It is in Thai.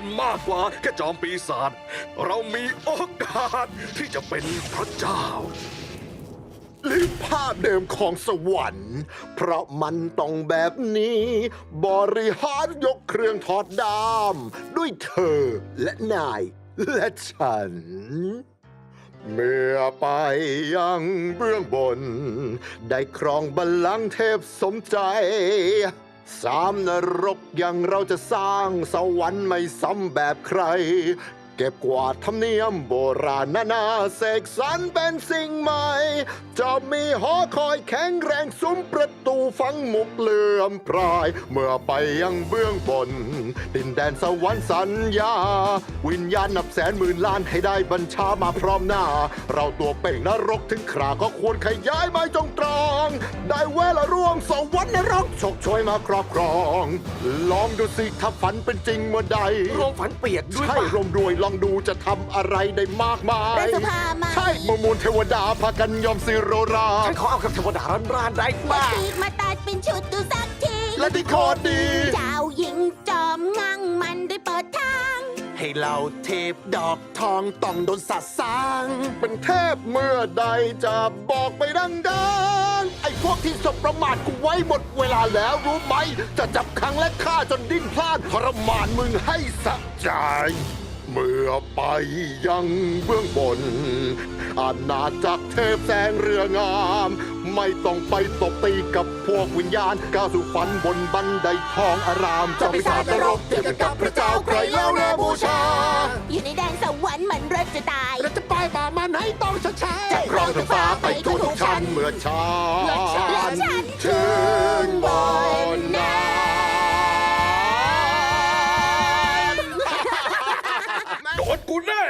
เป็นมากกว่าแค่จอมปีศาจเรามีโอกาสที่จะเป็นพระเจ้า ลืมภาพเดิมของสวรรค์ เพราะมันต้องแบบนี้ บริหารยกเครื่องถอดดาม ด้วยเธอและนายและฉัน เมื่อไปยังเบื้องบน ได้ครองบัลลังก์เทพสมใจ สามนรกยังเราจะสร้างสวรรค์ไม่ซ้ำแบบใคร เก็บกวาดธรรมเนียมโบราณนานาเสกสรรเป็นสิ่งใหม่ จะมีหอคอยแข็งแรงซุ้มประตูฝังมุกเหลื่อมพราย เมื่อไปยังเบื้องบน ดินแดนสวรรค์สัญญา วิญญาณนับแสนหมื่นล้านให้ได้บัญชามาพร้อมหน้า เราตัวเป่งนรกถึงคราก็ควรขยายไม้จงตรอง ได้เวลาร่วงสวรรค์นรกฉกช่วยมาครอบครอง ลองดูสิถ้าฝันเป็นจริงเมื่อใดรวมฝันเปียกด้วยใช่ปะ รวมรวยลองดูจะทำอะไรได้มากมายรัฐสภามา ใช่มวลมูลเทวดาพากันยอมสิโรราฉันขอเอากับเทวดาร้านร้านได้มาปะตีมาตัดเป็นชุดดูสักทีและที่โคตรดี เจ้าหญิงจอมงังมันได้เปิดทาง ให้เราเทพดอกทองต้องโดนสัตว์สร้าง เป็นเทพเมื่อใดจะบอกไปดังๆไอ้พวกที่สบประมาทกูไว้หมดเวลาแล้วรู้ไหม จะจับขังและฆ่าจนดิ้นพลาดทรมานมึงให้สะใจ เมื่อไปยังเบื้องบน อาณาจักรเทพแสงเรืองาม ไม่ต้องไปตบตีกับพวกวิญญาณก้าวสู่ฝันบนบันไดทองอารามเจ้าพิศาจนรกเทียบกันกับพระเจ้าใครเล่าแน่บูชา อยู่ในแดนสวรรค์มันเลิศจะตายและจะป้ายป่ามันให้ต้องชดใช้จะครองทั้งฟ้าไปทั่วทุกชั้นเมื่อชาและฉัน นกูแน่